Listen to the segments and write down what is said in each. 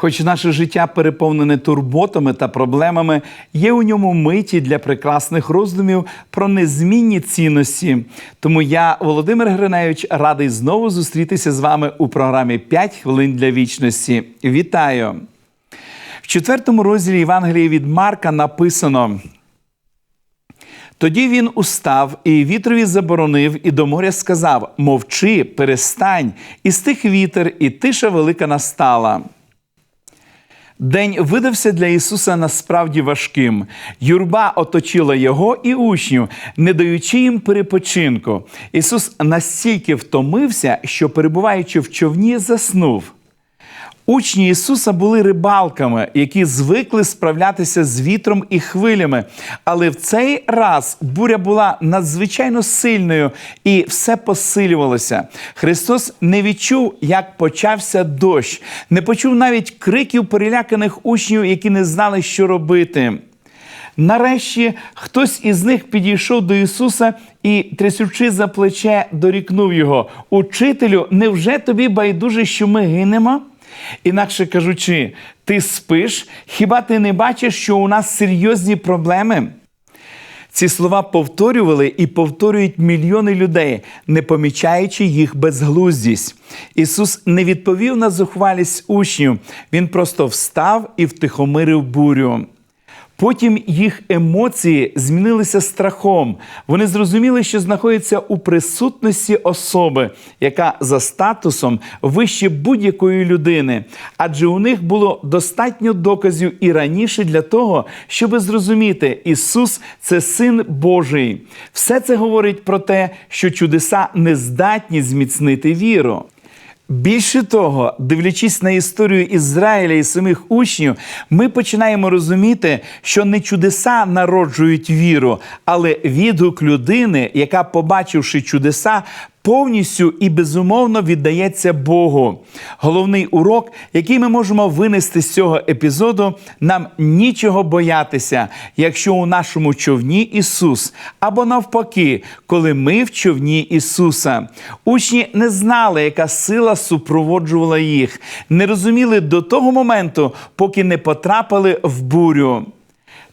Хоч наше життя переповнене турботами та проблемами, є у ньому миті для прекрасних роздумів про незмінні цінності. Тому я, Володимир Гриневич, радий знову зустрітися з вами у програмі «5 хвилин для вічності. Вітаю! В четвертому розділі Євангелії від Марка написано. Тоді він устав і вітрові заборонив, і до моря сказав: Мовчи, перестань, і стих вітер, і тиша велика настала. День видався для Ісуса насправді важким. Юрба оточила його і учнів, не даючи їм перепочинку. Ісус настільки втомився, що, перебуваючи в човні, заснув. Учні Ісуса були рибалками, які звикли справлятися з вітром і хвилями. Але в цей раз буря була надзвичайно сильною і все посилювалося. Христос не відчув, як почався дощ, не почув навіть криків переляканих учнів, які не знали, що робити. Нарешті хтось із них підійшов до Ісуса і, трясучи за плече, дорікнув його: Учителю, невже тобі байдуже, що ми гинемо? Інакше кажучи, ти спиш, хіба ти не бачиш, що у нас серйозні проблеми? Ці слова повторювали і повторюють мільйони людей, не помічаючи їх безглуздість. Ісус не відповів на зухвалість учнів, Він просто встав і втихомирив бурю. Потім їх емоції змінилися страхом. Вони зрозуміли, що знаходяться у присутності особи, яка за статусом вище будь-якої людини. Адже у них було достатньо доказів і раніше для того, щоб зрозуміти, Ісус це Син Божий. Все це говорить про те, що чудеса не здатні зміцнити віру. Більше того, дивлячись на історію Ізраїля і самих учнів, ми починаємо розуміти, що не чудеса народжують віру, але відгук людини, яка, побачивши чудеса, повністю і безумовно віддається Богу. Головний урок, який ми можемо винести з цього епізоду, нам нічого боятися, якщо у нашому човні Ісус, або навпаки, коли ми в човні Ісуса. Учні не знали, яка сила супроводжувала їх, не розуміли до того моменту, поки не потрапили в бурю.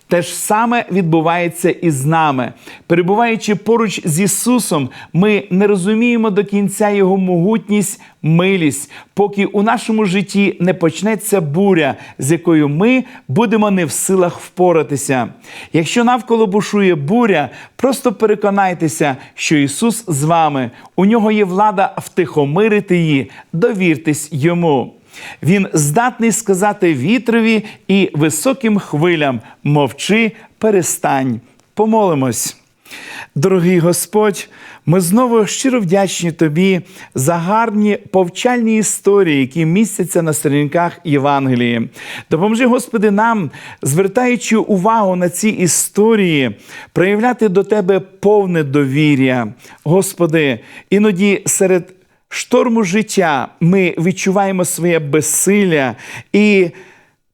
Те ж саме відбувається і з нами. Перебуваючи поруч з Ісусом, ми не розуміємо до кінця Його могутність, милість, поки у нашому житті не почнеться буря, з якою ми будемо не в силах впоратися. Якщо навколо бушує буря, просто переконайтеся, що Ісус з вами, у нього є влада втихомирити її, довіртесь йому. Він здатний сказати вітрові і високим хвилям мовчи, перестань. Помолимось. Дорогий Господь, ми знову щиро вдячні Тобі за гарні повчальні історії, які містяться на сторінках Євангелії. Допоможи, Господи, нам, звертаючи увагу на ці історії, проявляти до Тебе повне довір'я. Господи, іноді серед шторму життя ми відчуваємо своє безсилля і.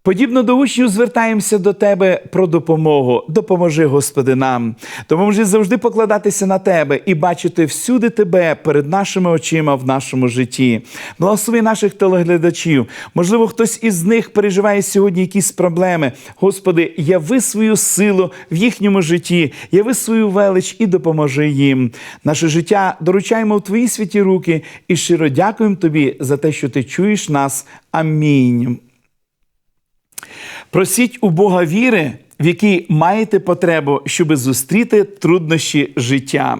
Подібно до учнів звертаємося до Тебе про допомогу. Допоможи, Господи, нам. Допоможи завжди покладатися на Тебе і бачити всюди Тебе перед нашими очима в нашому житті. Благослови наших телеглядачів. Можливо, хтось із них переживає сьогодні якісь проблеми. Господи, яви свою силу в їхньому житті, яви свою велич і допоможи їм. Наше життя доручаємо в Твої святі руки і щиро дякуємо Тобі за те, що Ти чуєш нас. Амінь. Просіть у Бога віри, в якій маєте потребу, щоби зустріти труднощі життя.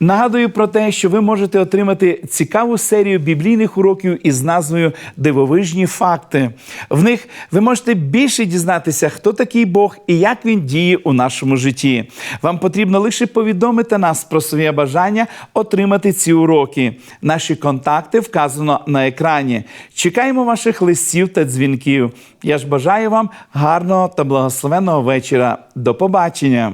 Нагадую про те, що ви можете отримати цікаву серію біблійних уроків із назвою Дивовижні факти. В них ви можете більше дізнатися, хто такий Бог і як він діє у нашому житті. Вам потрібно лише повідомити нас про своє бажання отримати ці уроки. Наші контакти вказано на екрані. Чекаємо ваших листів та дзвінків. Я ж бажаю вам гарного та благословенного вечора. До побачення!